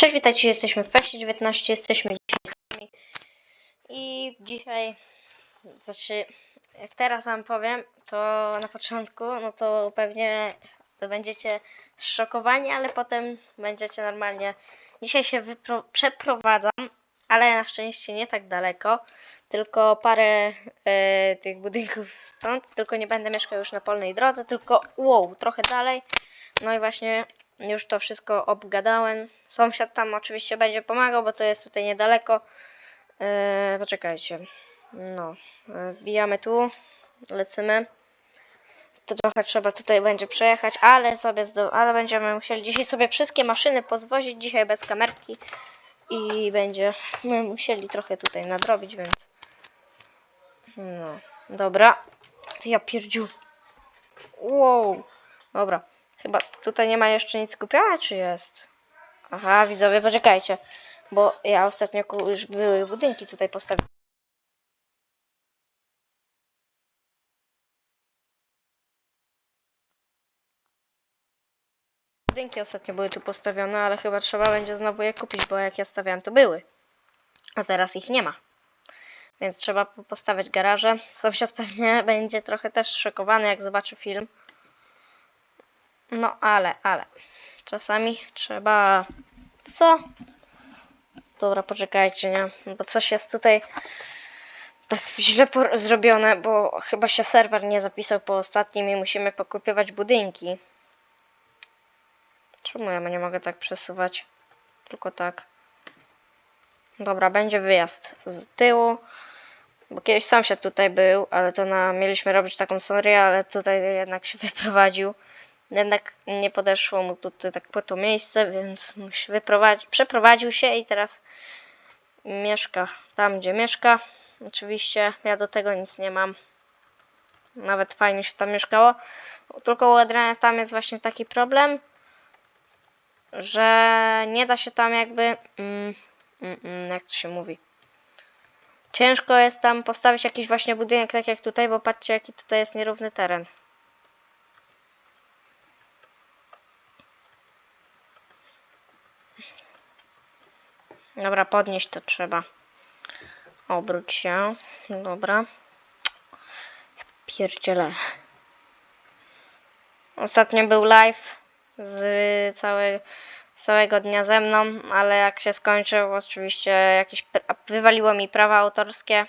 Cześć, witajcie, jesteśmy w Feście 19, jesteśmy dzisiaj sami i dzisiaj, znaczy, jak teraz wam powiem, to na początku, no to pewnie będziecie szokowani, ale potem będziecie normalnie. Dzisiaj się przeprowadzam, ale na szczęście nie tak daleko, tylko parę e, tych budynków stąd, tylko nie będę mieszkał już na polnej drodze, tylko wow, trochę dalej. No i właśnie już to wszystko obgadałem. Sąsiad tam oczywiście będzie pomagał, bo to jest tutaj niedaleko. Eee, poczekajcie. No, e, wbijamy tu, lecimy. To trochę trzeba tutaj będzie przejechać, ale sobie ale będziemy musieli dzisiaj sobie wszystkie maszyny pozwozić dzisiaj bez kamerki i będziemy musieli trochę tutaj nadrobić, więc no, dobra. Ty ja pierdziu. Wow. Dobra. Chyba tutaj nie ma jeszcze nic kupione, czy jest? Aha, widzowie, poczekajcie. Bo ja ostatnio już były budynki tutaj postawione. Budynki ostatnio były tu postawione, ale chyba trzeba będzie znowu je kupić, bo jak ja stawiałem, to były. A teraz ich nie ma. Więc trzeba po- postawiać garaże. Sąsiad pewnie będzie trochę też szokowany, jak zobaczy film. No ale, ale. Czasami trzeba. Co? Dobra, poczekajcie, nie? Bo coś jest tutaj tak źle zrobione, bo chyba się serwer nie zapisał po ostatnim i musimy pokupywać budynki. Czemu ja nie mogę tak przesuwać? Tylko tak. Dobra, będzie wyjazd z tyłu. Bo kiedyś sąsiad tutaj był, ale to na, mieliśmy robić taką serię, ale tutaj jednak się wyprowadził. Jednak nie podeszło mu tutaj tak po to miejsce, więc przeprowadził się i teraz mieszka tam, gdzie mieszka. Oczywiście ja do tego nic nie mam. Nawet fajnie się tam mieszkało. Tylko u Adriana tam jest właśnie taki problem, że nie da się tam jakby. Mm, mm, mm, jak to się mówi? Ciężko jest tam postawić jakiś właśnie budynek, tak jak tutaj, bo patrzcie, jaki tutaj jest nierówny teren. Dobra, podnieść to trzeba. Obróć się. Dobra. Pierdziele. Ostatnio był live z całe, całego dnia ze mną, ale jak się skończył, oczywiście jakieś wywaliło mi prawa autorskie.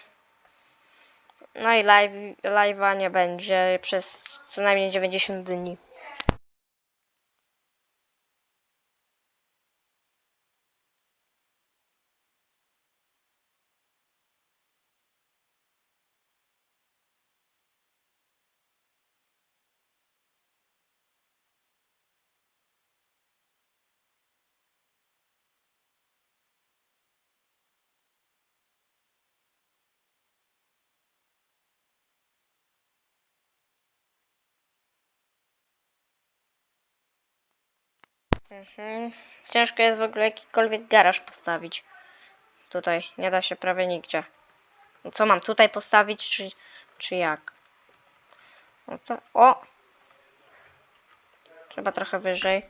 No i live, nie będzie przez co najmniej 90 dni. Mhm. Ciężko jest w ogóle jakikolwiek garaż postawić. Tutaj nie da się prawie nigdzie. Co mam tutaj postawić, czy, czy jak? No to, o! Trzeba trochę wyżej.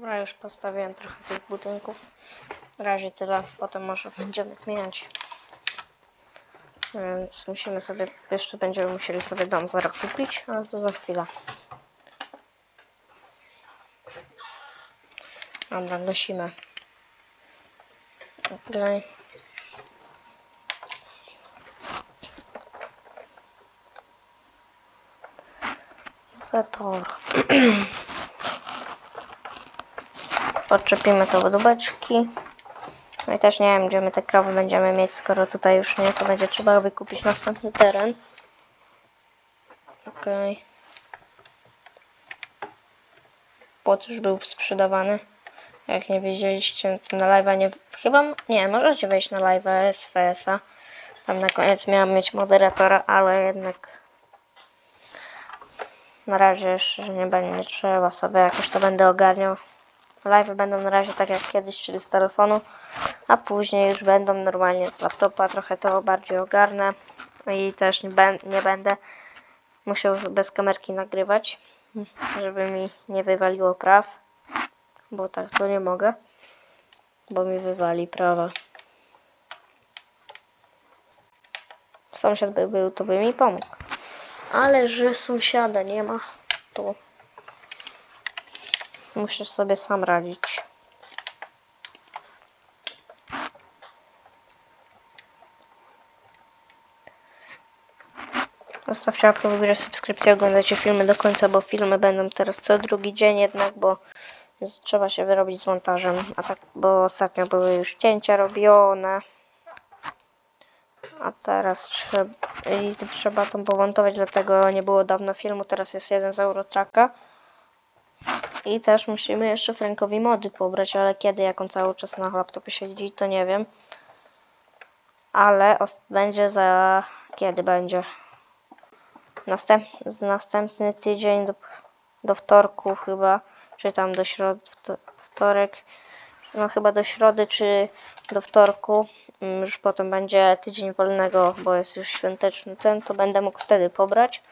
Dobra, już postawiłem trochę tych budynków. Na razie tyle, potem może będziemy zmieniać. Więc musimy sobie, jeszcze będziemy musieli sobie dom za rok kupić, ale to za chwilę. Dobra, gasimy. Okej. Zator. Podczepimy to do beczki. No i też nie wiem, gdzie my te krowy będziemy mieć, skoro tutaj już nie, to będzie trzeba wykupić następny teren. Okej. Płot już był sprzedawany. Jak nie wiedzieliście, to na live'a nie... Chyba... Nie, możecie wejść na live'a SFS-a. Tam na koniec miałam mieć moderatora, ale jednak... Na razie jeszcze nie będzie, trzeba sobie, jakoś to będę ogarniał. Live będą na razie tak jak kiedyś, czyli z telefonu, a później już będą normalnie z laptopa, trochę to bardziej ogarnę i też nie, nie będę musiał bez kamerki nagrywać, żeby mi nie wywaliło praw, bo tak to nie mogę, bo mi wywali prawa. Sąsiad by był, to by mi pomógł. Ale że sąsiada nie ma, to musisz sobie sam radzić. Zostawcie łapkę w górę, subskrypcję, oglądajcie filmy do końca, bo filmy będą teraz co drugi dzień jednak, bo trzeba się wyrobić z montażem, a tak, bo ostatnio były już cięcia robione. A teraz trzeba, i trzeba to pomontować, dlatego nie było dawno filmu, teraz jest jeden z Eurotraka. I też musimy jeszcze Frankowi mody pobrać, ale kiedy, jak on cały czas na laptopie siedzi, to nie wiem. Ale będzie za... kiedy będzie? Następ, z następny tydzień do, do wtorku chyba, czy tam do środy, wtorek, no chyba do środy, czy do wtorku. Mm, Już potem będzie tydzień wolnego, bo jest już świąteczny ten, to będę mógł wtedy pobrać.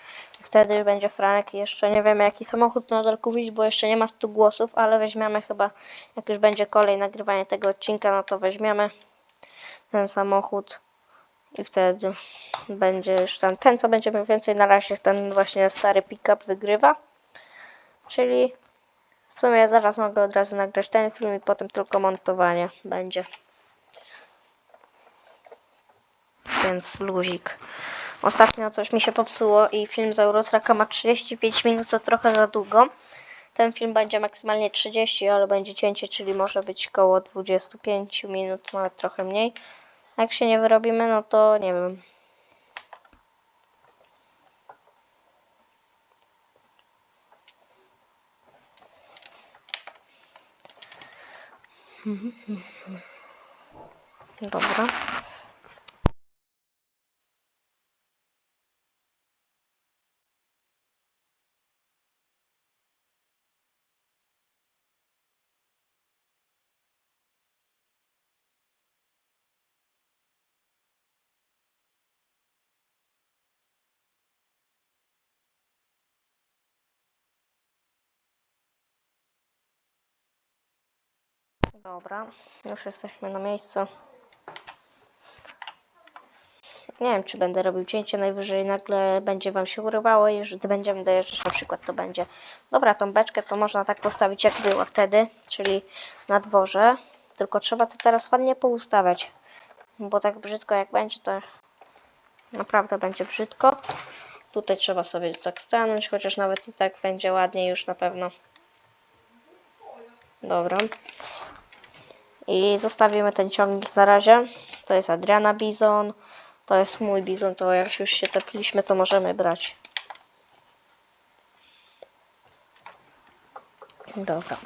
Wtedy będzie Franek jeszcze nie wiemy jaki samochód nadal kupić, bo jeszcze nie ma 100 głosów, ale weźmiemy chyba, jak już będzie kolej nagrywanie tego odcinka, no to weźmiemy ten samochód i wtedy będzie już ten, ten co będzie miał więcej na razie, ten właśnie stary pick-up wygrywa. Czyli w sumie zaraz mogę od razu nagrać ten film i potem tylko montowanie będzie. Więc luzik. Ostatnio coś mi się popsuło i film z Eurotraka ma 35 minut, to trochę za długo. Ten film będzie maksymalnie 30, ale będzie cięcie, czyli może być koło 25 minut, nawet trochę mniej. Jak się nie wyrobimy, no to nie wiem. Dobra. Dobra, już jesteśmy na miejscu. Nie wiem, czy będę robił cięcie, najwyżej nagle będzie Wam się urywało i gdy będziemy dojeżdżać na przykład, to będzie. Dobra, tą beczkę to można tak postawić, jak była wtedy, czyli na dworze, tylko trzeba to teraz ładnie poustawiać, bo tak brzydko jak będzie, to naprawdę będzie brzydko. Tutaj trzeba sobie tak stanąć, chociaż nawet i tak będzie ładniej już na pewno. Dobra. I zostawimy ten ciągnik na razie. To jest Adriana Bizon. To jest mój bizon, to jak już się tepiliśmy, to możemy brać. Dobra.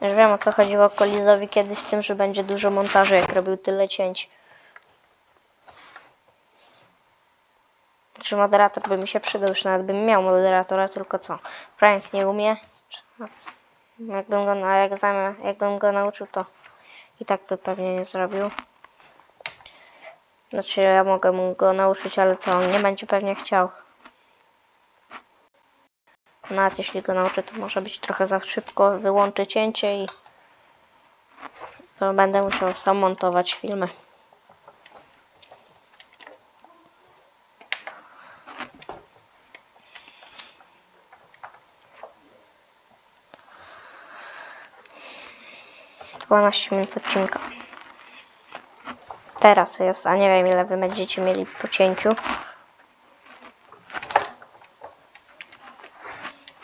Już wiem o co chodziło Kolizowi kiedyś z tym, że będzie dużo montażu, jak robił tyle cięć. Czy moderator by mi się przydał, już nawet bym miał moderatora, tylko co? Frank nie umie. Jakbym go, na, zamiast, jakbym go nauczył, to i tak by pewnie nie zrobił. Znaczy, ja mogę mu go nauczyć, ale co, on nie będzie pewnie chciał. Nawet jeśli go nauczę, to może być trochę za szybko. Wyłączę cięcie i to będę musiał sam montować filmy. Dwanaście minut odcinka. Teraz jest, a nie wiem ile wy będziecie mieli po cięciu.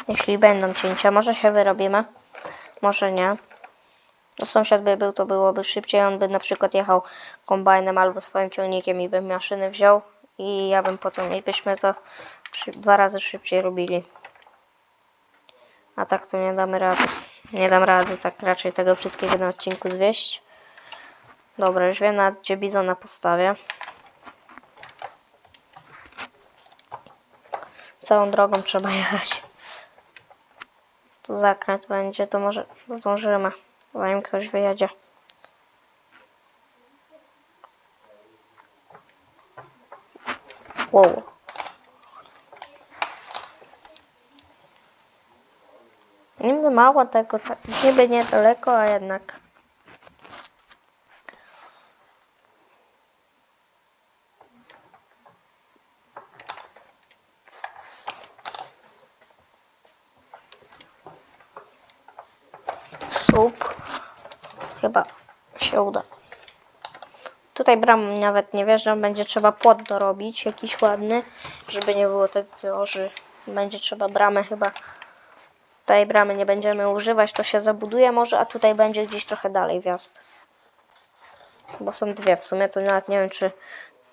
Jeśli będą cięcia, może się wyrobimy, może nie. No sąsiad by był, to byłoby szybciej. On by na przykład jechał kombajnem albo swoim ciągnikiem i by maszyny wziął i ja bym potem i byśmy to dwa razy szybciej robili. A tak to nie damy rady. Nie dam rady tak raczej tego wszystkiego na odcinku zwieść. Dobra, już wiem nawet gdzie bizona postawię. Całą drogą trzeba jechać. Tu zakręt będzie, to może zdążymy, zanim ktoś wyjedzie. Wow. Niby mało tego, tak, niby niedaleko, a jednak. Słup. Chyba się uda. Tutaj bram nawet nie wierzę, będzie trzeba płot dorobić, jakiś ładny, żeby nie było tego, że będzie trzeba bramę chyba. Tej bramy nie będziemy używać, to się zabuduje może, a tutaj będzie gdzieś trochę dalej wjazd. Bo są dwie w sumie, to nawet nie wiem, czy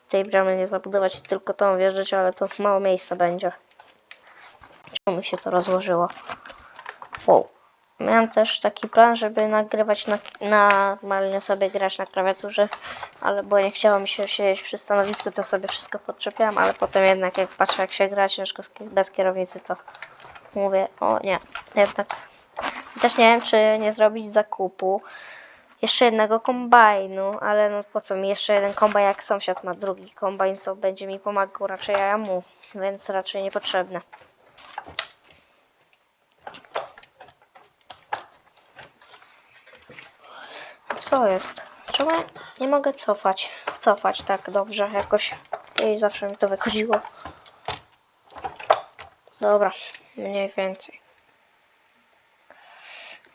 tej bramy nie zabudować tylko tą wjeżdżać, ale to mało miejsca będzie. Czemu mi się to rozłożyło? Wow. Miałem też taki plan, żeby nagrywać na, normalnie sobie grać na klawiaturze, ale bo nie chciało mi się siedzieć przy stanowisku, to sobie wszystko podczepiałam, ale potem jednak jak patrzę jak się gra ciężko bez kierownicy, to mówię, o nie, jednak. Też nie wiem, czy nie zrobić zakupu jeszcze jednego kombajnu, ale no po co mi jeszcze jeden kombajn, jak sąsiad ma drugi kombajn, co będzie mi pomagał raczej, ja mu, więc raczej niepotrzebne. Co jest? Czemu nie mogę cofać? Cofać tak dobrze jakoś. I zawsze mi to wychodziło. Dobra, mniej więcej.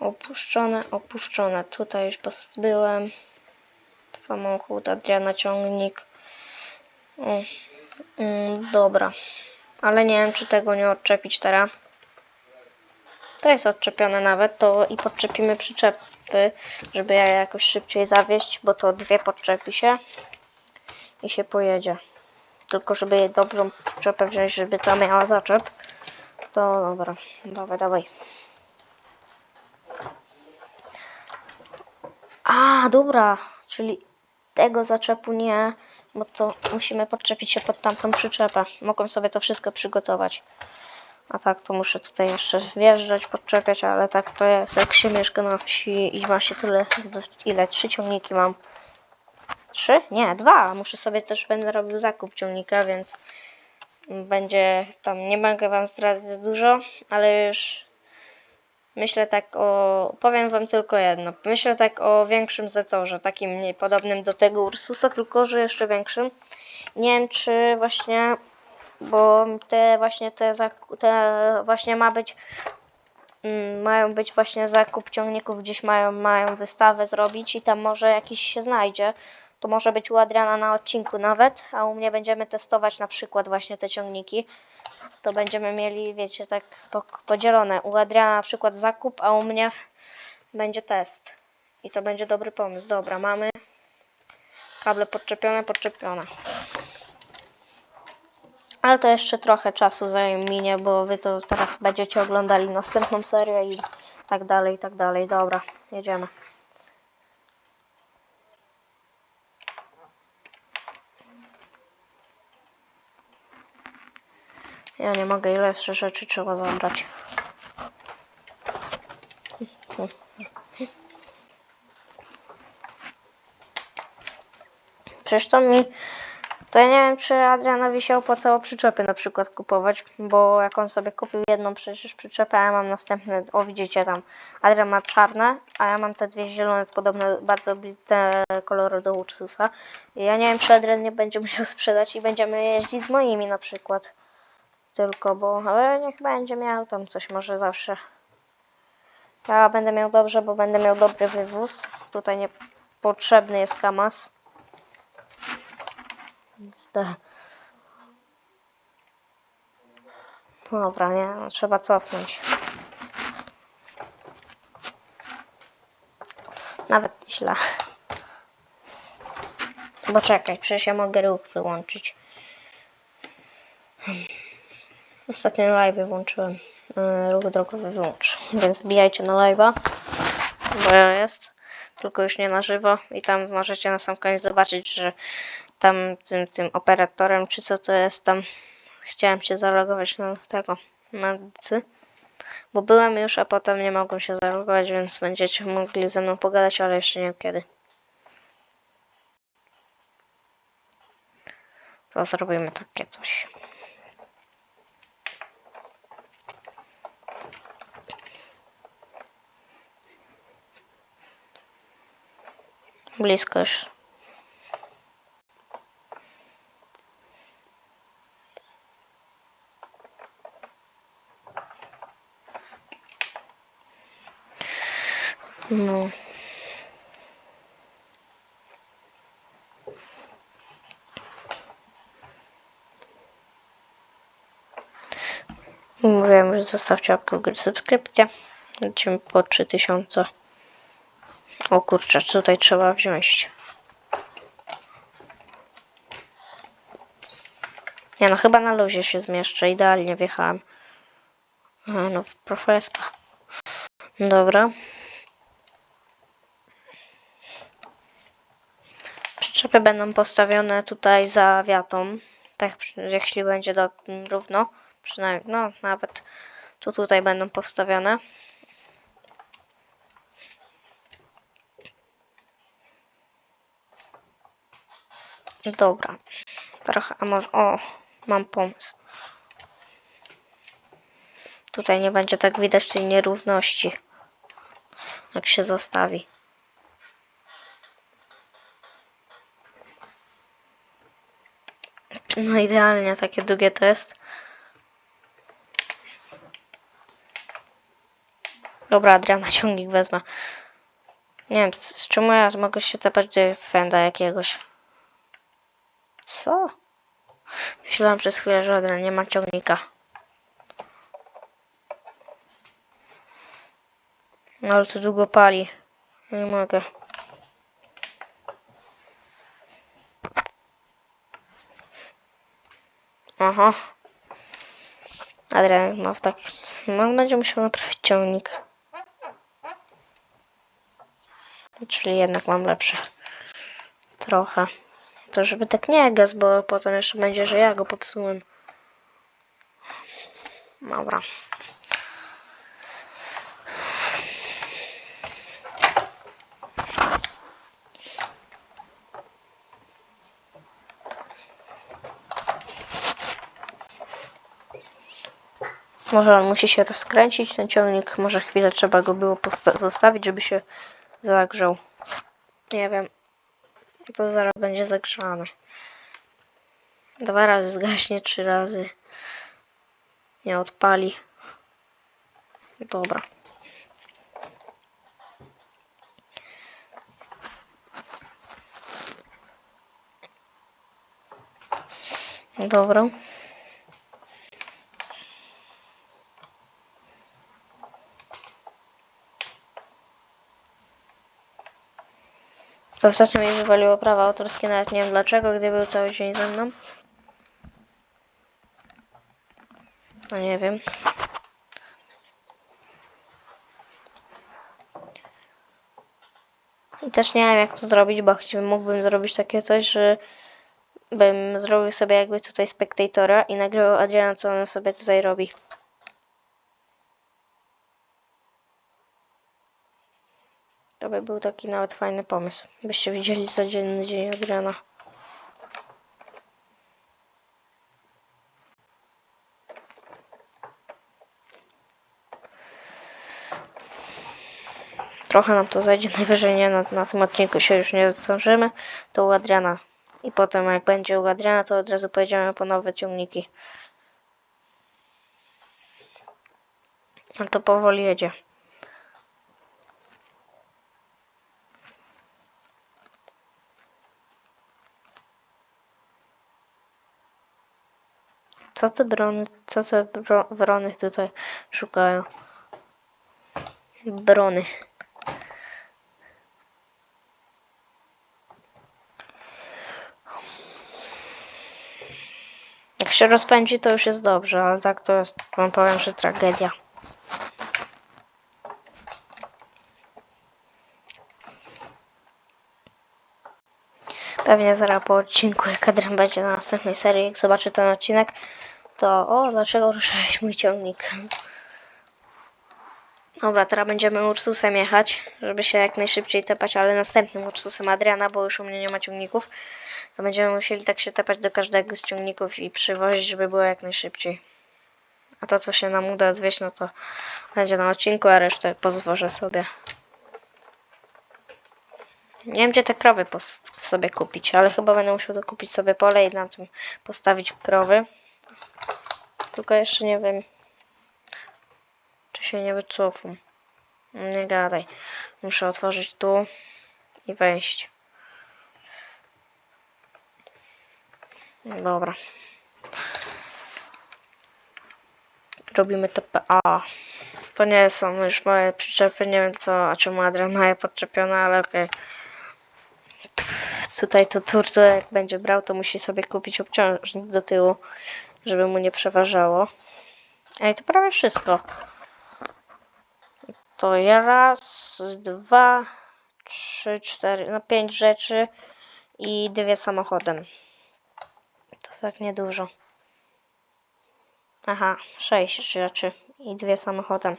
Opuszczone, opuszczone. Tutaj już byłem. Samochód, Adriana ciągnik. O, mm, dobra. Ale nie wiem, czy tego nie odczepić teraz. To jest odczepione nawet, to i podczepimy przyczepy, żeby je jakoś szybciej zawieźć, bo to dwie podczepi się i się pojedzie. Tylko żeby je dobrą przyczepę wziąć, żeby ta miała zaczep. To dobra, dawaj, dawaj. A, dobra, czyli tego zaczepu nie, bo to musimy podczepić się pod tamtą przyczepę. Mogłem sobie to wszystko przygotować. A tak to muszę tutaj jeszcze wjeżdżać, podczepiać, ale tak to jest, jak się mieszka na wsi i ma się tyle, ile, trzy ciągniki mam. Trzy? Nie, dwa. Muszę sobie też, będę robił zakup ciągnika, więc będzie tam, nie mogę wam zdradzić za dużo, ale już myślę tak o, powiem wam tylko jedno, myślę tak o większym zetorze, takim podobnym do tego Ursusa, tylko że jeszcze większym. Nie wiem, czy właśnie bo te właśnie te, te właśnie ma być mm, mają być właśnie zakup ciągników gdzieś mają mają wystawę zrobić i tam może jakiś się znajdzie. To może być u Adriana na odcinku nawet, a u mnie będziemy testować na przykład właśnie te ciągniki. To będziemy mieli, wiecie, tak po- podzielone. U Adriana na przykład zakup, a u mnie będzie test. I to będzie dobry pomysł. Dobra, mamy kable podczepione, podczepione. Ale to jeszcze trochę czasu zajmie, bo wy to teraz będziecie oglądali następną serię i tak dalej, i tak dalej. Dobra, jedziemy. Ja nie mogę, ile jeszcze rzeczy trzeba zabrać. Przecież to mi To ja nie wiem, czy Adrianowi się opłacało przyczepy na przykład kupować, bo jak on sobie kupił jedną przecież przyczepę, a ja mam następne, o widzicie tam, Adrian ma czarne, a ja mam te dwie zielone, podobne bardzo bliskie kolory do Ursusa. I ja nie wiem, czy Adrian nie będzie musiał sprzedać i będziemy jeździć z moimi na przykład. Tylko, bo, ale niech będzie miał tam coś, może zawsze. Ja będę miał dobrze, bo będę miał dobry wywóz. Tutaj nie potrzebny jest Kamas. Te- No Dobra, nie, no, trzeba cofnąć. Nawet źle. Bo czekaj, przecież ja mogę ruch wyłączyć. Ostatnio live włączyłem. Yy, Ruch drogowy wyłącz. Więc wbijajcie na live'a, bo jest. Tylko już nie na żywo. I tam możecie na sam koniec zobaczyć, że tam tym, tym operatorem, czy co to jest tam. Chciałem się zalogować na tego, na cy. Bo byłem już, a potem nie mogłem się zalogować, więc będziecie mogli ze mną pogadać, ale jeszcze nie kiedy. To zrobimy takie coś. Blisko już. No. Mówiłem, że zostawcie łapkę w górę, subskrypcję. Lecimy po 3000. O kurczę, tutaj trzeba wziąć? Nie no, chyba na luzie się zmieszczę. Idealnie wjechałem. A, no, profeska. Dobra. Przyczepy będą postawione tutaj za wiatą. Tak, jeśli będzie do, równo. Przynajmniej, no, nawet tu tutaj będą postawione. Dobra. Trochę, a może, o, mam pomysł. Tutaj nie będzie tak widać tej nierówności, jak się zastawi. No idealnie, takie długie to jest. Dobra, Adriana, ciągnik wezmę. Nie wiem, z czemu ja mogę się tepać do fenda jakiegoś. Co? Myślałem przez chwilę, że Adrian nie ma ciągnika. No ale to długo pali. Nie mogę. Aha. Adrian ma w tak. No, będzie musiał naprawić ciągnik. Czyli jednak mam lepsze. Trochę. To żeby tak nie gaz, bo potem jeszcze będzie, że ja go popsułem. Dobra. Może on musi się rozkręcić, ten ciągnik. Może chwilę trzeba go było zostawić, żeby się zagrzał. Nie wiem. To zaraz będzie zagrzany. Dwa razy zgaśnie, trzy razy. Nie odpali. Dobra. Dobra. To ostatnio mi wywaliło prawa autorskie, nawet nie wiem dlaczego, gdy był cały dzień ze mną. No nie wiem. I też nie wiem jak to zrobić, bo chci- mógłbym zrobić takie coś, że bym zrobił sobie jakby tutaj spektatora i nagrywał Adriana, co on sobie tutaj robi. To by był taki nawet fajny pomysł. Byście widzieli codzienny dzień Adriana. Trochę nam to zajdzie, najwyżej nie, na, na tym odcinku się już nie zdążymy. To u Adriana. I potem jak będzie u Adriana, to od razu pojedziemy po nowe ciągniki. Ale to powoli jedzie. Co te brony, co te bro, wrony tutaj szukają? Brony. Jak się rozpędzi, to już jest dobrze, ale tak to jest, wam powiem, że tragedia. Pewnie zaraz po odcinku, jak Adrian będzie na następnej serii, jak zobaczy ten odcinek, to o, dlaczego ruszałeś mój ciągnik? Dobra, teraz będziemy Ursusem jechać, żeby się jak najszybciej tepać, ale następnym Ursusem Adriana, bo już u mnie nie ma ciągników, to będziemy musieli tak się tepać do każdego z ciągników i przywozić, żeby było jak najszybciej. A to, co się nam uda zwieść, no to będzie na odcinku, a resztę pozwolę sobie. Nie wiem, gdzie te krowy sobie kupić, ale chyba będę musiał dokupić sobie pole i na tym postawić krowy. Tylko jeszcze nie wiem, czy się nie wycofam. Nie gadaj. Muszę otworzyć tu i wejść. Dobra. Robimy to PA. To nie są już moje przyczepy, nie wiem co, a czemu Adrian ma je podczepione, ale okej. Tutaj to turto jak będzie brał, to musi sobie kupić obciążnik do tyłu, żeby mu nie przeważało. Ej, to prawie wszystko. To raz, dwa, trzy, cztery, no pięć rzeczy i dwie samochodem. To tak niedużo. Aha, sześć rzeczy i dwie samochodem.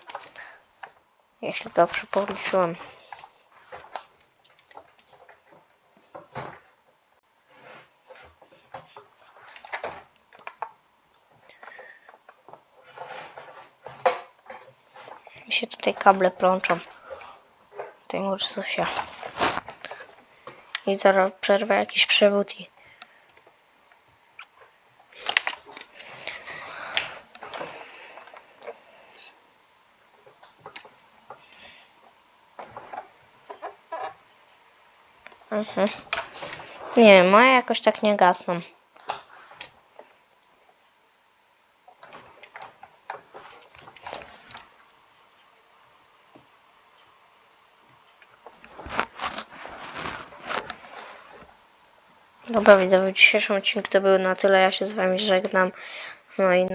Jeśli dobrze policzyłem. Mi się tutaj kable plączą. W tym Ursusie. I zaraz przerwę jakiś przewód i... Mhm. Nie wiem, moje jakoś tak nie gasną. Dobra, widzowie, w dzisiejszym odcinku to było na tyle. Ja się z wami żegnam. No i na